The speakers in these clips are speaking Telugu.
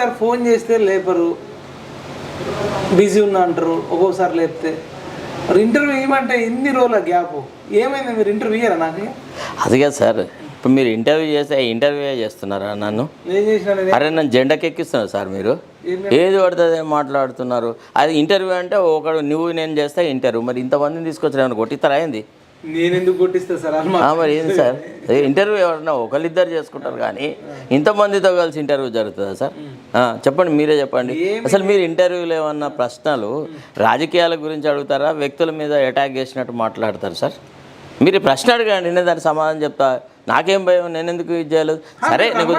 సార్ ఫోన్ చేస్తే లేపరు. బిజీ ఉన్నా అంటారు ఒక్కోసారి లేపితే. మరి ఇంటర్వ్యూ ఇవ్వమంటే ఎన్ని రోజుల గ్యాప్? ఏమైంది మీరు ఇంటర్వ్యూ ఇయ్యరా నాకు? అది కాదు సార్ ఇప్పుడు మీరు ఇంటర్వ్యూ చేస్తే ఇంటర్వ్యూ చేస్తున్నారా నన్ను? అరే నన్ను జెండాకి ఎక్కిస్తున్నారు సార్ మీరు. ఏది పడుతుంది ఏం మాట్లాడుతున్నారు? అది ఇంటర్వ్యూ అంటే ఒకడు నువ్వు నేను చేస్తే ఇంటర్వ్యూ. మరి ఇంతమందిని తీసుకొచ్చిన కొట్టిస్తారా ఏంది? కొట్టిస్తా సార్? మరి ఏంది సార్? ఇంటర్వ్యూ ఎవరన్నా ఒకళ్ళిద్దరు చేసుకుంటారు కానీ ఇంతమందితో కలిసి ఇంటర్వ్యూ జరుగుతుందా సార్? చెప్పండి మీరే చెప్పండి. అసలు మీరు ఇంటర్వ్యూలో ఏమన్నా ప్రశ్నలు రాజకీయాల గురించి అడుగుతారా? వ్యక్తుల మీద అటాక్ చేసినట్టు మాట్లాడతారు సార్? మీరు ప్రశ్న అడగండి నేను దానికి సమాధానం చెప్తా. నాకేం భయం? నేను ఎందుకు ఇది చేయలేదు? సరే నీకు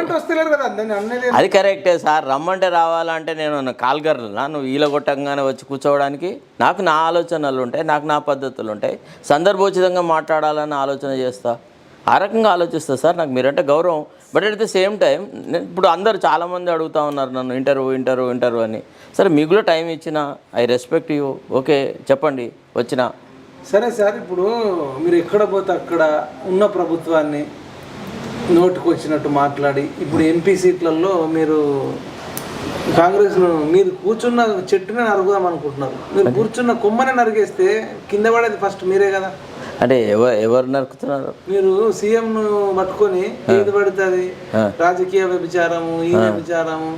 అది కరెక్టే సార్. రమ్మంటే రావాలంటే నేను కాల్గర్లా నువ్వు ఈల కొట్టంగానే వచ్చి కూర్చోవడానికి? నాకు నా ఆలోచనలు ఉంటాయి నాకు నా పద్ధతులు ఉంటాయి సందర్భోచితంగా మాట్లాడాలని ఆలోచన చేస్తా. ఆ రకంగా ఆలోచిస్తా సార్ నాకు మీరంటే గౌరవం. But at the same time ఇప్పుడు అందరు చాలామంది అడుగుతా ఉన్నారు నన్ను ఇంటర్వ్యూ ఇంటర్వ్యూ ఇంటర్వ్యూ అని. సరే మీకు కూడా టైం ఇచ్చిన ఐ రెస్పెక్ట్ యూ. ఓకే చెప్పండి వచ్చిన. సరే సార్ ఇప్పుడు మీరు ఎక్కడ పోతే అక్కడ ఉన్న ప్రభుత్వాన్ని నోటుకు వచ్చినట్టు మాట్లాడి ఇప్పుడు ఎంపీ సీట్లలో మీరు కాంగ్రెస్ను మీరు కూర్చున్న చెట్టునే నరుగుదాం అనుకుంటున్నారు. మీరు కూర్చున్న కొమ్మనే నరిగేస్తే కింద పడేది ఫస్ట్ మీరే కదా. అంటే ఎవరు ఎవరు నరుకుతున్నారు? మీరు సీఎంను పట్టుకొని ఏది పడుతుంది రాజకీయ వ్యభిచారము ఈ వ్యభిచారము.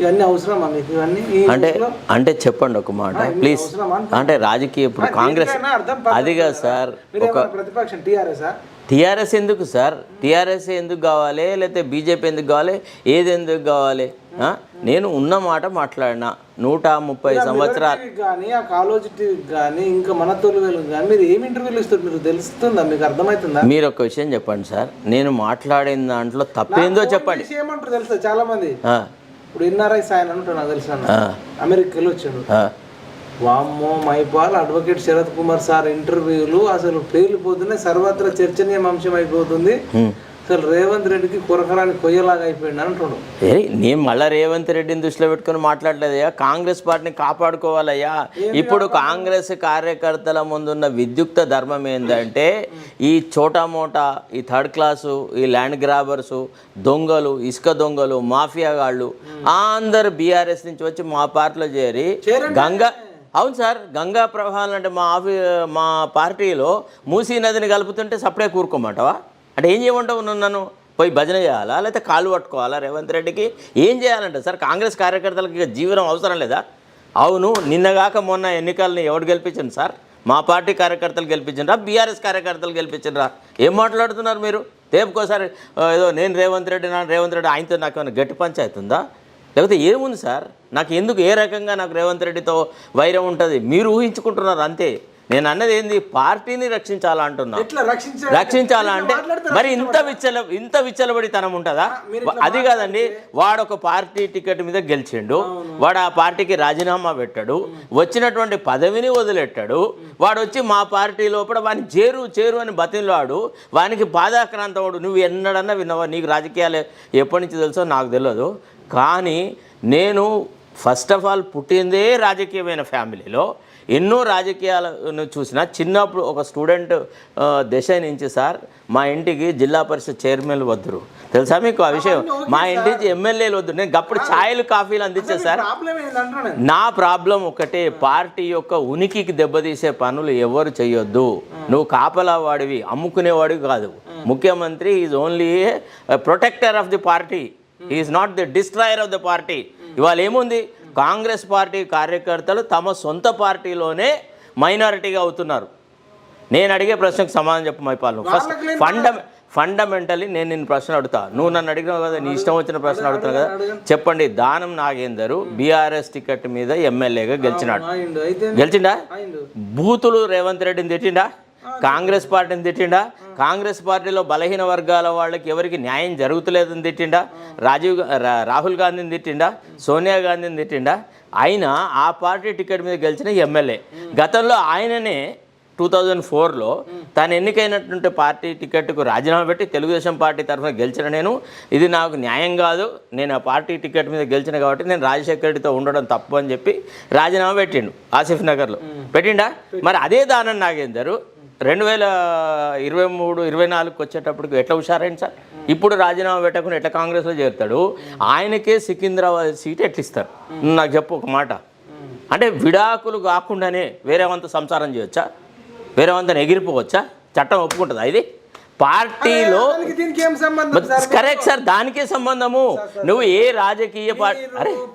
ఇవన్నీ అవసరమా మీకు? ఇవన్నీ అంటే? అంటే చెప్పండి ఒక మాట. ప్లీజ్ అంటే రాజకీయ ఇప్పుడు కాంగ్రెస్ దేనికైనా అర్థం పర్థం అది కాదు సార్. ఏమన్నా ప్రతిపక్షం టీఆర్ఎస్ టీఆర్ఎస్ ఎందుకు సార్? టీఆర్ఎస్ ఎందుకు కావాలి? లేకపోతే బీజేపీ ఎందుకు కావాలి? ఏది ఎందుకు కావాలి? నేను ఉన్న మాట మాట్లాడినా. నూట ముప్పై సంవత్సరాలు కానీ ఆ కాలేజ్ కానీ ఇంకా మన తొలివేలు కానీ మీరు ఏమి ఇంటర్వ్యూలు ఇస్తారు? మీరు తెలుస్తుందా? మీకు అర్థమవుతుందా? మీరు ఒక విషయం చెప్పండి సార్. నేను మాట్లాడిన దాంట్లో తప్పేందో చెప్పండి. ఏమంటారు తెలుసా? చాలా మంది ఇప్పుడు ఎన్ఆర్ఐ సాయన్ అంటారు నాకు తెలుసు అమెరికాలో వచ్చాడు. వామ్మో మైపాల్ అడ్వకేట్ శరత్ కుమార్ సార్ ఇంటర్వ్యూలు అసలు పేలిపోతున్నాయి సర్వత్రా చర్చనీయం అంశం అయిపోతుంది. అసలు రేవంత్ రెడ్డికి కొరకరాని కొయ్యలాగా అయిపోయింది అంటున్నాడు నేను మళ్ళా రేవంత్ రెడ్డిని దృష్టిలో పెట్టుకొని మాట్లాడలేదయ్యా. కాంగ్రెస్ పార్టీని కాపాడుకోవాలయ్యా. ఇప్పుడు కాంగ్రెస్ కార్యకర్తల ముందున్న విద్యుక్త ధర్మం ఏంటంటే ఈ చోటా మోటా ఈ థర్డ్ క్లాసు ఈ ల్యాండ్ గ్రాబర్సు దొంగలు ఇసుక దొంగలు మాఫియాగాళ్ళు అందరు బీఆర్ఎస్ నుంచి వచ్చి మా పార్టీలో చేరి గంగా అవును సార్ గంగా ప్రవాహాలు అంటే మా ఆఫీ మా పార్టీలో మూసీ నదిని కలుపుతుంటే సప్పుడే కూరుకోమంటావా? అంటే ఏం చేయమంటావు నన్ను? పోయి భజన చేయాలా? లేకపోతే కాళ్ళు పట్టుకోవాలా? రేవంత్ రెడ్డికి ఏం చేయాలంటే? సార్ కాంగ్రెస్ కార్యకర్తలకి జీవనం అవసరం లేదా? అవును నిన్నగాక మొన్న ఎన్నికల్ని ఎవడు గెలిపించండి సార్? మా పార్టీ కార్యకర్తలు గెలిపించండి బీఆర్ఎస్ కార్యకర్తలు గెలిపించండి ఏం మాట్లాడుతున్నారు మీరు? తేపుకోసారి ఏదో నేను రేవంత్ రెడ్డి నా రేవంత్ రెడ్డి ఆయనతో నాకు ఏమైనా గట్టి పంచాయతీ ఉందా? లేకపోతే ఏముంది సార్? నాకు ఎందుకు ఏ రకంగా నాకు రేవంత్ రెడ్డితో వైరం ఉంటుంది? మీరు ఊహించుకుంటున్నారు అంతే. నేను అన్నది ఏంది? పార్టీని రక్షించాలా అంటున్నా. ఎట్లా రక్షించే రక్షించాలా అంటే మరి ఇంత విచ్చల ఇంత విచ్చలబడితనం ఉంటుందా? అది కాదండి వాడు ఒక పార్టీ టికెట్ మీద గెలిచిండు. వాడు ఆ పార్టీకి రాజీనామా పెట్టాడు. వచ్చినటువంటి పదవిని వదిలెట్టాడు. వాడు వచ్చి మా పార్టీ లోపల వాని చేరు చేరు అని బతిలాడు వానికి పాదాక్రాంతవాడు నువ్వు ఎన్నడన్నా విన్నావా? నీకు రాజకీయాలు ఎప్పటి నుంచి తెలుసో నాకు తెలియదు కానీ నేను ఫస్ట్ ఆఫ్ ఆల్ పుట్టిందే రాజకీయమైన ఫ్యామిలీలో ఎన్నో రాజకీయాలను చూసిన చిన్నప్పుడు ఒక స్టూడెంట్ దశ నుంచి సార్ మా ఇంటికి జిల్లా పరిషత్ చైర్మన్లు వద్దురు. తెలుసా మీకు ఆ విషయం? మా ఇంటికి ఎమ్మెల్యేలు వద్దు నేను అప్పుడు ఛాయలు కాఫీలు అందించే సార్. నా ప్రాబ్లం ఒకటే పార్టీ యొక్క ఉనికికి దెబ్బతీసే పనులు ఎవరు చేయొద్దు నువ్వు కాపలా వాడివి అమ్ముకునేవాడివి కాదు. ముఖ్యమంత్రి is only protector of the party is not the destroyer of the party ఇవాళ ఏముంది? కాంగ్రెస్ పార్టీ కార్యకర్తలు తమ సొంత పార్టీలోనే మైనారిటీగా అవుతున్నారు. నేను అడిగే ప్రశ్నకు సమాధానం చెప్పు మైపాల్ నువ్వు. ఫస్ట్ ఫండ ఫండమెంటలీ నేను నిన్ను ప్రశ్న అడుగుతా. నువ్వు నన్ను అడిగినావు కదా నీ ఇష్టం వచ్చిన ప్రశ్న అడుగుతున్నావు కదా. చెప్పండి దానం నాగేందరు బీఆర్ఎస్ టికెట్ మీద ఎమ్మెల్యేగా గెలిచినాడు. గెలిచిండా? బూతులు రేవంత్ రెడ్డిని తిట్టిండా? కాంగ్రెస్ పార్టీని తిట్టిండా? కాంగ్రెస్ పార్టీలో బలహీన వర్గాల వాళ్ళకి ఎవరికి న్యాయం జరుగుతలేదని తిట్టిండా? రాజీవ్ రాహుల్ గాంధీని తిట్టిండా? సోనియా గాంధీని తిట్టిండా? ఆయన ఆ పార్టీ టికెట్ మీద గెలిచిన ఎమ్మెల్యే. గతంలో ఆయననే టూ థౌజండ్ ఫోర్లో తాను ఎన్నికైనటువంటి పార్టీ టికెట్కు రాజీనామా పెట్టి తెలుగుదేశం పార్టీ తరఫున గెలిచిన నేను. ఇది నాకు న్యాయం కాదు. నేను ఆ పార్టీ టికెట్ మీద గెలిచిన కాబట్టి నేను రాజశేఖర రెడ్డితో ఉండడం తప్పు అని చెప్పి రాజీనామా పెట్టిండు ఆసిఫ్ నగర్లో. పెట్టిండా? మరి అదే దానం నాగేందరు. రెండు వేల ఇరవై మూడు ఇరవై నాలుగుకి వచ్చేటప్పటికి ఎట్లా హుషారైంది సార్? ఇప్పుడు రాజీనామా పెట్టకుండా ఎట్లా కాంగ్రెస్లో చేరుతాడు? ఆయనకే సికింద్రాబాద్ సీట్ ఎట్లా ఇస్తారు నాకు చెప్పు ఒక మాట. అంటే విడాకులు కాకుండానే వేరే వంత సంసారం చేయొచ్చా? వేరే వంతను ఎగిరిపోవచ్చా? చట్టం ఒప్పుకుంటుందా ఇది? పార్టీలో కరెక్ట్ సార్ దానికే సంబంధము. నువ్వు ఏ రాజకీయ పార్టీ అరే